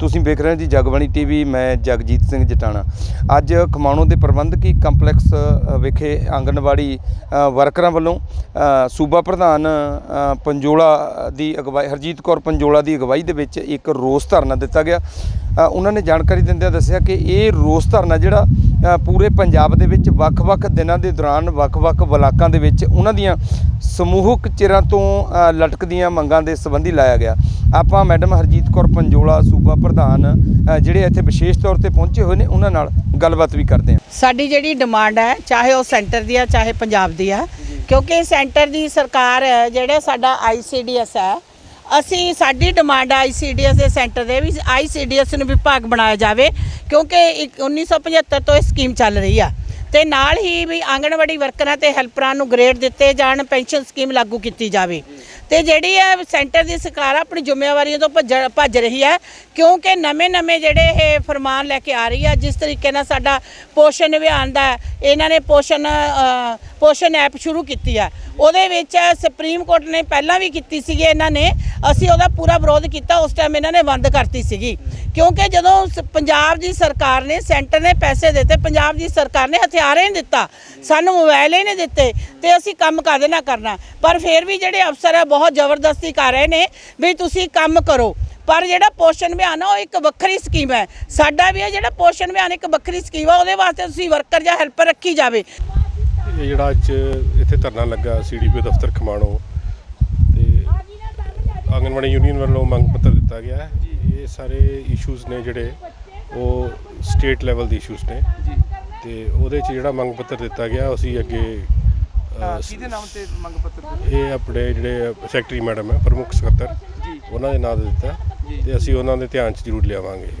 ਤੁਸੀਂ ਵੇਖ ਰਹੇ ਹੋ ਜੀ ਜਗਬਾਣੀ ਟੀਵੀ, ਮੈਂ ਜਗਜੀਤ ਸਿੰਘ ਜਟਾਣਾ। ਅੱਜ ਖਮਾਣੋ ਦੇ ਪ੍ਰਬੰਧਕੀ ਕੰਪਲੈਕਸ ਵਿਖੇ ਆਂਗਣਵਾੜੀ ਵਰਕਰਾਂ ਵੱਲੋਂ ਸੂਬਾ ਪ੍ਰਧਾਨ ਪੰਜੋਲਾ ਦੀ ਅਗਵਾਈ, ਹਰਜੀਤ ਕੌਰ ਪੰਜੋਲਾ ਦੀ ਅਗਵਾਈ ਦੇ ਵਿੱਚ ਇੱਕ ਰੋਸ ਧਰਨਾ ਦਿੱਤਾ ਗਿਆ। ਉਹਨਾਂ ਨੇ ਜਾਣਕਾਰੀ ਦਿੰਦਿਆਂ ਦੱਸਿਆ ਕਿ ਇਹ ਰੋਸ ਧਰਨਾ ਜਿਹੜਾ ਪੂਰੇ ਪੰਜਾਬ ਦੇ ਵਿੱਚ ਵੱਖ-ਵੱਖ ਦਿਨਾਂ ਦੇ ਦੌਰਾਨ ਵੱਖ-ਵੱਖ ਬਲਾਕਾਂ ਦੇ ਵਿੱਚ ਉਹਨਾਂ ਦੀਆਂ ਸਮੂਹਕ ਚਿਰਾਂ ਤੋਂ ਲਟਕਦੀਆਂ ਮੰਗਾਂ ਦੇ ਸੰਬੰਧੀ ਲਾਇਆ ਗਿਆ। ਆਪਾਂ ਮੈਡਮ ਹਰਜੀਤ ਕੌਰ ਪੰਜੋਲਾ, ਸੂਬਾ ਪ੍ਰਧਾਨ ਜਿਹੜੇ ਇੱਥੇ ਵਿਸ਼ੇਸ਼ ਤੌਰ ਤੇ ਪਹੁੰਚੇ ਹੋਏ ਨੇ, ਉਹਨਾਂ ਨਾਲ ਗੱਲਬਾਤ ਵੀ ਕਰਦੇ ਹਾਂ। ਸਾਡੀ ਜਿਹੜੀ ਡਿਮਾਂਡ ਹੈ, ਚਾਹੇ ਉਹ ਸੈਂਟਰ ਦੀ ਆ ਚਾਹੇ ਪੰਜਾਬ ਦੀ ਆ ਕਿਉਂਕਿ ਸੈਂਟਰ ਦੀ ਸਰਕਾਰ ਹੈ, ਜਿਹੜਾ ਸਾਡਾ ਆਈਸੀਡੀਐਸ ਹੈ ਅਸੀਂ ਸਾਡੀ ਡਿਮਾਂਡ ਹੈ ਆਈਸੀਡੀਐਸ ਦੇ ਸੈਂਟਰ ਦੇ ਵੀ ਆਈਸੀਡੀਐਸ ਨੂੰ ਵਿਭਾਗ ਬਣਾਇਆ ਜਾਵੇ, ਕਿਉਂਕਿ ਇੱਕ 1975 ਤੋਂ ਇਹ ਸਕੀਮ ਚੱਲ ਰਹੀ ਆ। ਤੇ ਨਾਲ ਹੀ ਵੀ ਆਂਗਣਵਾੜੀ ਵਰਕਰਾਂ ਤੇ ਹੈਲਪਰਾਂ ਨੂੰ ਗ੍ਰੇਡ ਦਿੱਤੇ ਜਾਣ ਪੈਨਸ਼ਨ ਸਕੀਮ ਲਾਗੂ ਕੀਤੀ ਜਾਵੇ। ਤੇ ਜਿਹੜੀ ਹੈ ਸੈਂਟਰ ਦੀ ਸਰਕਾਰ ਆਪਣੀ ਜ਼ਿੰਮੇਵਾਰੀਆਂ ਤੋਂ ਭੱਜ ਭੱਜ ਰਹੀ ਹੈ ਕਿਉਂਕਿ ਨਵੇਂ-ਨਵੇਂ ਜਿਹੜੇ ਇਹ ਫਰਮਾਨ ਲੈ ਕੇ ਆ ਰਹੀ ਹੈ ਜਿਸ ਤਰੀਕੇ ਨਾਲ ਸਾਡਾ ਪੋਸ਼ਣ ਅਭਿਆਨ ਦਾ, ਇਹਨਾਂ ਨੇ ਪੋਸ਼ਣ ਪੋਸ਼ਣ ਐਪ ਸ਼ੁਰੂ ਕੀਤੀ ਹੈ ਉਹਦੇ ਵਿੱਚ ਸੁਪਰੀਮ ਕੋਰਟ ਨੇ ਪਹਿਲਾਂ ਵੀ ਕੀਤੀ ਸੀਗੀ ਇਹਨਾਂ ਨੇ ਅਸੀਂ ਉਹਦਾ ਪੂਰਾ ਵਿਰੋਧ ਕੀਤਾ, ਉਸ ਟਾਈਮ ਇਹਨਾਂ ਨੇ ਬੰਦ ਕਰਤੀ ਸੀਗੀ। ਕਿਉਂਕਿ ਜਦੋਂ ਸ- ਪੰਜਾਬ ਦੀ ਸਰਕਾਰ ਨੇ ਸੈਂਟਰ ਨੇ ਪੈਸੇ ਦਿੱਤੇ, ਪੰਜਾਬ ਦੀ ਸਰਕਾਰ ਨੇ ਹਥਿਆਰ ਹੀ ਨਹੀਂ ਦਿੱਤਾ। ਸਾਨੂੰ ਮੋਬਾਈਲ ਹੀ ਨਹੀਂ ਦਿੱਤੇ ਤੇ ਅਸੀਂ ਕੰਮ ਕਾਹਦੇ ਨਾਲ ਕਰਨਾ? ਪਰ ਫਿਰ ਵੀ ਜਿਹੜੇ ਅਫਸਰ ਆ, ਬਹੁਤ ਜ਼ਬਰਦਸਤੀ ਕਰ ਰਹੇ ਨੇ ਵੀ ਤੁਸੀਂ ਕੰਮ ਕਰੋ। ਪਰ ਜਿਹੜਾ ਪੋਸ਼ਣ ਅਭਿਆਨ ਆ, ਉਹ ਇੱਕ ਵੱਖਰੀ ਸਕੀਮ ਹੈ। ਸਾਡਾ ਵੀ ਇਹ ਜਿਹੜਾ ਪੋਸ਼ਣ ਅਭਿਆਨ, ਇੱਕ ਵੱਖਰੀ ਸਕੀਮ ਆ, ਉਹਦੇ ਵਾਸਤੇ ਤੁਸੀਂ ਵਰਕਰ ਜਾਂ ਹੈਲਪਰ ਰੱਖੀ ਜਾਵੇ। ਇਹ ਜਿਹੜਾ ਅੱਜ ਇੱਥੇ ਧਰਨਾ ਲੱਗਾ, ਸੀਡੀਪੀ ਦਫ਼ਤਰ ਖਮਾਣੋ ਆਂਗਨਵਾੜੀ ਯੂਨੀਅਨ ਵੱਲੋਂ ਮੰਗ ਪੱਤਰ ਦਿੱਤਾ ਗਿਆ ਹੈ। ਇਹ ਸਾਰੇ ਇਸ਼ੂਜ਼ ਨੇ ਜਿਹੜੇ ਉਹ ਸਟੇਟ ਲੈਵਲ ਦੇ ਇਸ਼ੂਜ਼ ਨੇ। ਤੇ ਉਹਦੇ 'ਚ ਜਿਹੜਾ ਮੰਗ ਪੱਤਰ ਦਿੱਤਾ ਗਿਆ ਅਸੀਂ ਅੱਗੇ ਕਿਹਦੇ ਨਾਮ ਤੇ ਮੰਗ ਪੱਤਰ ਇਹ ਆਪਣੇ ਜਿਹੜੇ ਸੈਕਟਰੀ ਮੈਡਮ ਹੈ ਪ੍ਰਮੁੱਖ ਸਕੱਤਰ ਉਹਨਾਂ ਦੇ ਨਾਂ ਤੇ ਦਿੱਤਾ। ਤੇ ਅਸੀਂ ਉਹਨਾਂ ਦੇ ਧਿਆਨ 'ਚ ਜ਼ਰੂਰ ਲਿਆਵਾਂਗੇ।